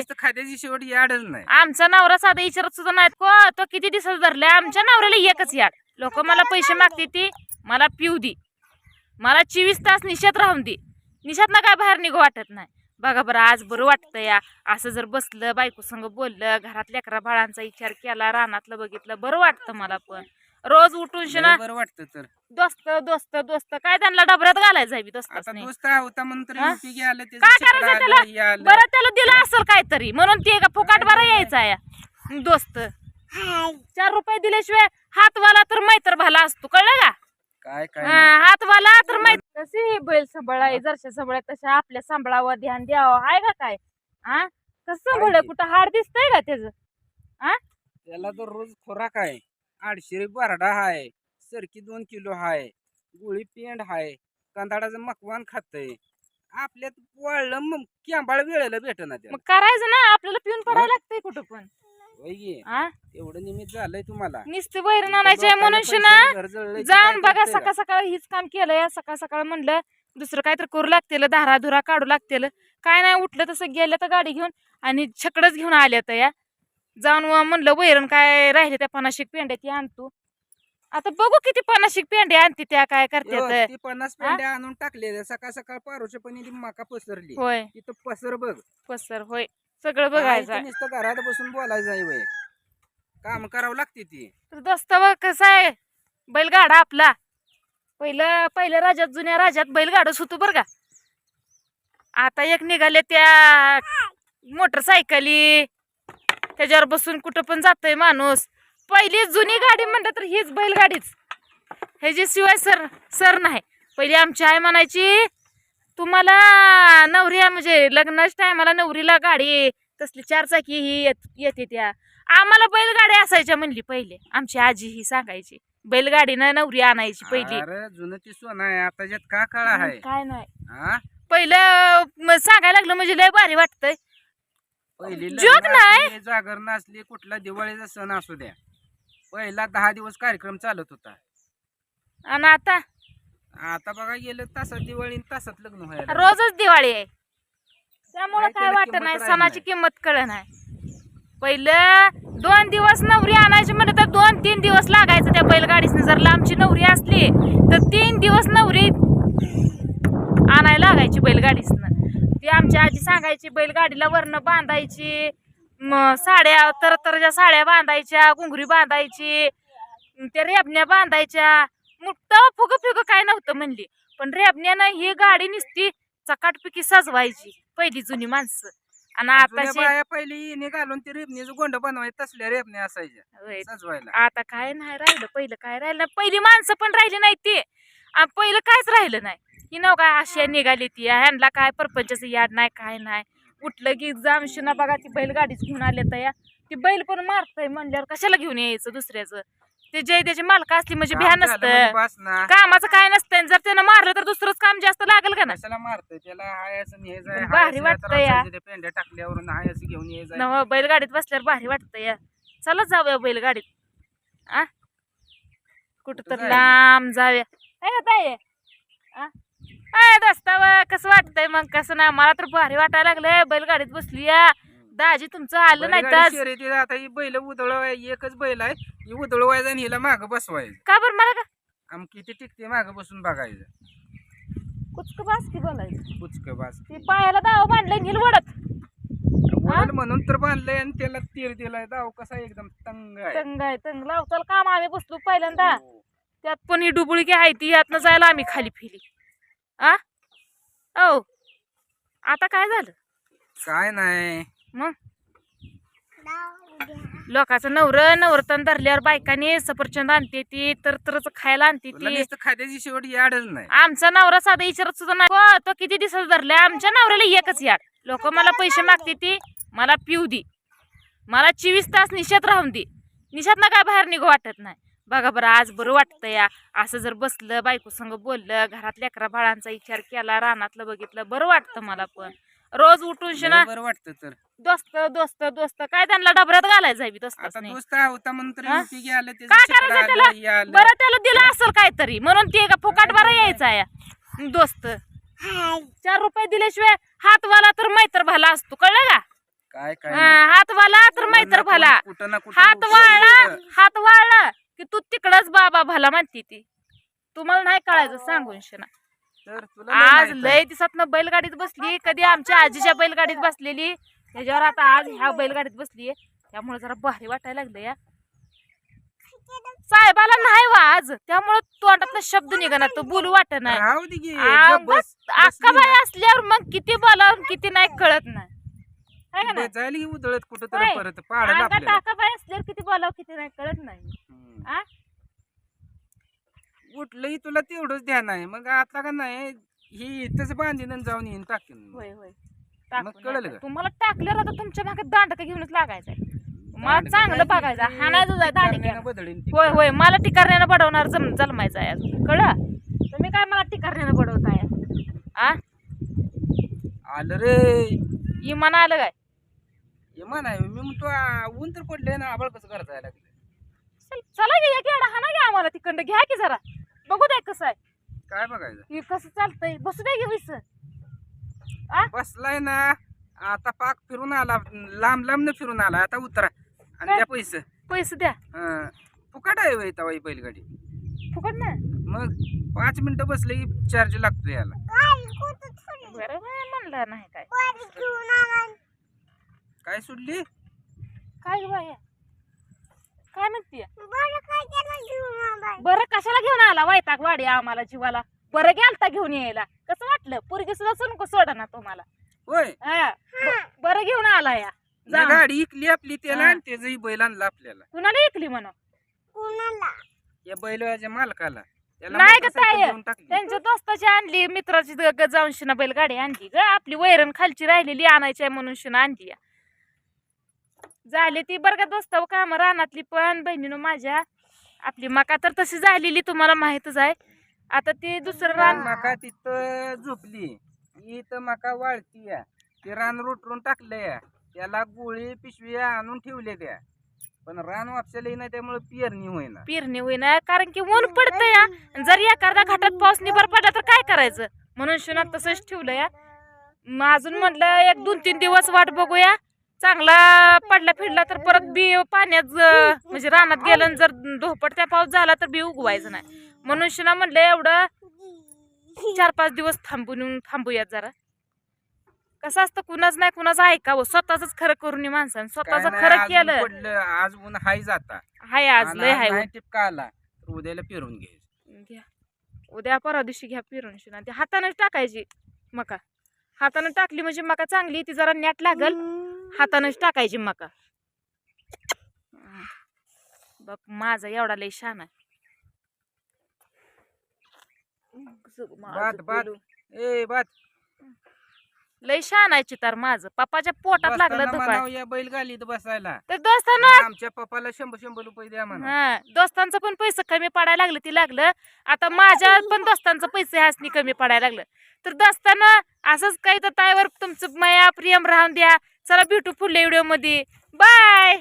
नुसतं खाद्याची शेवट याडच नाही. आमचा नवरा साधा इचारत सुद्धा नाहीत को. तो किती दिवसात धरले आमच्या नवऱ्याला एकच याड. लोक मला पैसे मागते ती मला पिऊ दे. मला चोवीस तास निशात राहून दे. निशात ना काय बाहेर निघू वाटत नाही. बघा बरं आज बरं वाटतं या. असं जर बसलं बायको संग बोललं घरात लेकरा बाळांचा विचार केला रानातलं बघितलं बरं वाटतं मला पण. रोज उठून शिना बरं वाटतं तर. दोस्त दोस्त दोस्त काय त्यांना डबऱ्यात घालायचं आहे बी आता दोस्त होता म्हणून तर हा? उपयोगी आलं त्याचं काय शिकलं करायचं आलं, त्याला? आलं. बरं त्याला दिलं असेल काहीतरी म्हणून ते का फुकाट बरं यायचा या दोस्त. चार रुपये दिल्याशिवाय हातवाला तर मैत्र भाला असतो कळलं का? काय काय हा, नाही. हातवाला तर मैत्र कशी ही बैल सांभाळाय जरशा सांभाळाय तशा आपल्या सांभाळावं ध्यान द्यावं आहे का काय? हा? कसं सांभाळ. कुठं हाड दिसतंय का त्याचं? त्याला तर रोज खोराक आहे. आठशे बारडा हाय सरकी दोन किलो हाय गोळी पेंड हाय कंदाडाचं मकवान खातय. आपल्यात वाळलं मग कॅंबाळ वेळेला भेटना मग त्याला करायचं ना आपल्याला पिऊन पडायला लागतंय कुठं पण? हा एवढं निमित्त झालंय तुम्हाला. नुसतं वैरण आणायचे घर जळलंय की जाऊन काय बघा करतंय सकाळ सकाळ हीच काम केलंय सकाळ सकाळ म्हणलं दुसरं काहीतरी करू लागतेल धारा धुरा काढू लागतेल. काय नाही उठलं तसं गेलं तर गाडी घेऊन आणि छकडच घेऊन आल्या तर या जाऊन म्हणलं वैरण काय राहिले त्या पन्नाशिक पेंड्या ती आणतो आता बघू किती पन्नाशिक पेंड्या आणते त्या काय करतात ती पन्नास पेंड्या आणून टाकले सकाळ सकाळ पारोच्या पण मका पसरली. होय. तिथं पसर बघ. पसर होय. सगळं बघायचं नुसतं घरात बसून बोलायचं आहे वय. काम करावं लागते ती. दोस्त बघ कसं आहे. बैलगाडा आपला. पहिलं पहिल्या राजात जुन्या राजात बैलगाडच होतो बरं का. आता एक निघाले त्या मोटरसायकली त्याच्यावर बसून कुठं पण जातोय माणूस. पहिली जुनी गाडी म्हणलं तर हीच बैलगाडीच. ह्याची शिवाय सर सर नाही. पहिली आमची आई म्हणायची तुम्हाला नवरी म्हणजे लग्नाच्या टायमाला नवरीला गाडी तसली चार चाकी ही येत येते त्या. आम्हाला बैलगाडी असायच्या म्हणली पहिले. आमची आजी ही सांगायची. बैलगाडीनं नवरी आणायची पहिली. अरे जुनं ती सोनं आहे. आताच्यात का काळ आहे? काय नाही. हा? पहिलं सांगायला लागलं म्हणजे लय भारी वाटतंय. पहिली जोक लग्न नाही. असली, जागरण असली कुठला दिवाळीचा सण असू द्या. पहिला दहा दिवस कार्यक्रम चालत होता. आणि आता? आता बघा गेलं तासात दिवाळी आणि तासात लग्न व्हायला रोजच दिवाळी आहे. त्यामुळं काय काय त्याला वाटत किंमत नाही राहिली सणाची नाही. किंमत कळ नाही. पहिलं दोन दिवस नवरी आणायची म्हणलं तर दोन तीन दिवस लागायचं त्या बैलगाडीसने. जर लांबची नवरी असली तर तीन दिवस नवरी आणायला लागायची बैलगाडीसनं. ती आमची आजी सांगायची बैलगाडीला वरनं बांधायची म साड्या तर तरच्या साड्या बांधायच्या घुंगरी बांधायची त्या रेबण्या बांधायच्या. मोठं फुग फिग काय नव्हतं म्हणली. पण रेबण्यानं ही गाडी नुसती चकाटपिकी सजवायची पहिली जुनी माणसं. आणि बाया पहिली इने घालून ते रेपणीचं गोंड बनवायचे तसल्या रेपण्या असायच्या सजवायला. आता काय नाही राहिलं पहिलं काय राहिलं. पहिली माणसं पण राहिली नाही ते. आणि पहिलं कायच राहिलं नाही. ही नव काय अशी निघाली ती ह्यांना काय परपंचाचं याद नाही काय नाही. उठलं की जामशिना बघा ती बैलगाडीच घेऊन आले तर या. ती बैल पण मारतय म्हणल्यावर कशाला घेऊन यायचं दुसऱ्याचं? ते जे त्याची मालक असली म्हणजे भ्या म्हणजे नसतं ना. कामाचं काय नसतं जर त्यानं मारलं तर दुसरंच काम जास्त लागेल का ना कशाला मारतोय त्याला? हाय असं न्यायचं पण भारी वाटतं या. पेंड्या टाकल्यावरून हाय असं घेऊन बैलगाडीत बसल्यावर भारी वाटतं या. चला जाऊया बैलगाडीत आ? कुठं तर? लांब जाऊया. का ताई? काय दस्ताव? कसं वाटतंय मग? कसं नाही? मला तर भारी वाटायला लागलंय. बैलगाडीत बसली या दाजी तुमचं आलं नाही बैलगाडी तर? शर्यतीत आता ही बैल उधळवाय एकच बैल आहे. ही उधळवायचं आणि हिला मागं बसवायचं. का बरं? मला का? आम किती टिकते मागं बसून बघायचं. कुचक बास की बोलायचं. पुचक बास ते पायाला दाव बांधलंय नील वडत. वडल म्हणून तर बांधलंय आणि त्याला तीर दिलाय. दाव कसा एकदम तंग आहे. तंग आहे तंग. लावताल काम आम्ही बसलो पहिल्यांदा. हो. त्यात पण ही डुबुळकी आहे ती यातनं जायला आम्ही खाली फिली आ? ओ आता काय झालं? काय नाही. मग? लोकांचं नवर नवरतन धरल्यावर बायकांनी सफरचंद आणते ती तर तरच खायला आणते ती. खाद्याची शेवट याडच नाही. आमचा नवरा साधा विचारत सुद्धा नाही. "हो, तो किती दिवसात धरलाय? आमच्या नवऱ्याला एकच याड. लोक मला पैसे मागते ती मला पिऊ दे. मला चोवीस तास निशात राहून दे. निशात ना काय बाहेर निघू वाटत नाही. बघा बरं आज बरं वाटतं या. असं जर बसलं बायको संग बोललं घरात लेकरा बाळांचा विचार केला रानातलं बघितलं बरं वाटतं मला पण. रोज उठून शिना बरं वाटतं तर. दोस्त दोस्त दोस्त काय त्यांना डबऱ्यात घालायचं आहे आता दोस्त होता म्हणून तर हा? उपयोगी आलं त्याचं काय करायचं आलं, त्याला? हे आलं. बरं त्याला दिलं असेल काहीतरी. म्हणून ते का फुकाट बरं यायचा या. दोस्त. चार रुपये दिल्याशिवाय हातवाला तर मैत्र भाला असतो कळलं का? काय काय हा, हात वाला तर मैत्र भला. कुठं ना कुठं हात वाळला तू तिकडच बाबा भला म्हणती ती तुम्हाला नाही कळायचं सांगून शिना तर तुला लय आज माहीत आहे. लय दिवसात बैलगाडीत बसली कधी आमच्या आजीच्या बैलगाडीत बसलेली त्याच्यावर आता आज ह्या बैलगाडीत बसली त्यामुळे जरा भारी वाटायला लागलं या साहेबाला नाही वा आज त्यामुळे तोंडातला शब्द निघाला तो बोलू वाटत नाही राहू दे की आ, गप बस अक्का बसली बाई. असल्यावर मग किती बोलावून किती नाही कळत नाही है का जायला की उधळत कुठं होय. तर परत पाडायला अंगात आपल्याला टाका बाई असल्यावर किती बोलावं किती नाही कळत नाही हम्म. आ? उठलंही तुला तेवढंच ध्यान आहे. मग आता का नाही ही इथंच बांधीन आणि जाऊन येईन टाकीन होय होय. मग टाकून कळलं यायचं. का? तुम्हाला टाकल्यावर आता तुमच्या मागे दांडका घेऊनच लागायचंय. मला दांडकं चांगलं काय बघायचं ती हाणायचं जाय दांडक्या. टिकारण्यानं बदलीन ती. होय होय. मला टिकारण्यानं बडवणार जम जन्मायचं आहे अजून. कळलं? तुम्ही काय मला टिकारण्यानं बडवताय? आ? आलं रे. इमान आलं काय? इमान आहे. मी म्हणतो आ, ऊन तर पडले ना आबाळ कसं करता यायला लागलं चल- चला घे एक येडा हाना घ्या आम्हाला तिकडं घ्या की जरा. बघू द्या कसं आहे. काय बघायचं? हे कसं चालतंय? बसू द्या की विस बसलाय ना. आता पाक फिरून आला. लांब लांब न फिरून आला. आता उतरा. आणि काय? त्या पैसे. पैसे द्या. फुकट आहे वय ही बैलगाडी. फुकट ना? मग पाच मिनिटं बसले की चार्ज लागतो याला. बरं बाय म्हणलं नाही काय. काय सोडली? काय ग बाया? काय म्हणतीय? बरं कशाला घेऊन आला? वैताग वाडी आम्हाला जीवाला. बरं गेलता घेऊन यायला. कसं वाटलं? पोरगी सुद्धा सुनको सोडा ना तुम्हाला. होय. हा. ब- बरं घेऊन आला या. जा. गाडी इकली आपली त्याला. आणि त्याचंही बैल आणलं आपल्याला. कुणाला ऐकली म्हणा या बैलाच्या मालकाला. त्याला नाही ग मोटरसायकल ताई. देऊन टाकली. त्यांच्या दोस्ताची आणली मित्राची ग- ग- जाऊन शिना बैलगाडी आणली ग. आपली वैरण खालची राहिलेली आणायची आहे म्हणून शिना आणली या. झाली ती बरं का दोस्त काम रानातली पण बहिणीनं माझ्या. आपली मका तर तशी झालेली तुम्हाला माहितच आहे. आता ती दुसरं रान मका तिथं झोपली. इथं मका वाळती या ते रान रोटरून टाकलंय. त्याला गोळी पिशवी आणून ठेवले त्या. पण रान वापसायला नाही त्यामुळे पेरणी होईना. पेरणी होईना कारण की ऊन पडतं या जर एखाद्या घाटात पाऊस निभर पडला तर काय करायचं? म्हणून शिना तसंच ठेवलं या अजून म्हटलं एक दोन तीन दिवस वाट बघूया. चांगला पडला फिरला तर परत बी पाण्यात म्हणजे रानात गेलं जर धोपट त्या पाऊस झाला तर बी उगवायचं नाही. म्हणून शिना म्हटलं एवढं चार पाच दिवस थांबून थांबूयात जरा. कसं असतं कुणाच नाही कुणाचं ऐकावं. स्वतःच खरं करून माणसानं. स्वतःच खरं केलं. आज ऊन हाय जाता. हाय आज लय हाय टिपका आला उद्याला पेरून घ्यायचं घ्या. उद्या परवा दिवशी घ्या पिरून शिना ती हातानेच टाकायची मका. हातानं टाकली म्हणजे मका चांगली ती जरा नॅट लागल. हातानेच टाकायची मका. बघ माझा एवढा लय शान आहे. बात बात. ए बात लय शान आहे चितार माझं. पप्पाच्या पोटात लागलं या बैलगाडीत बसायला. तर दोस्तांना आमच्या पप्पाला शंभर शंभर रुपये द्या म्हणा. हा दोस्तांचं पण पैसे कमी पडायला लागलं ती लागलं. आता माझ्या पण दोस्तांचं पैसे ह्यासनी कमी पडायला लागलं. तर दोस्तानं असंच काही तर ताईवर तुमचं माया प्रियम राहून द्या. चला भेटू पुढल्या व्हिडिओमध्ये. बाय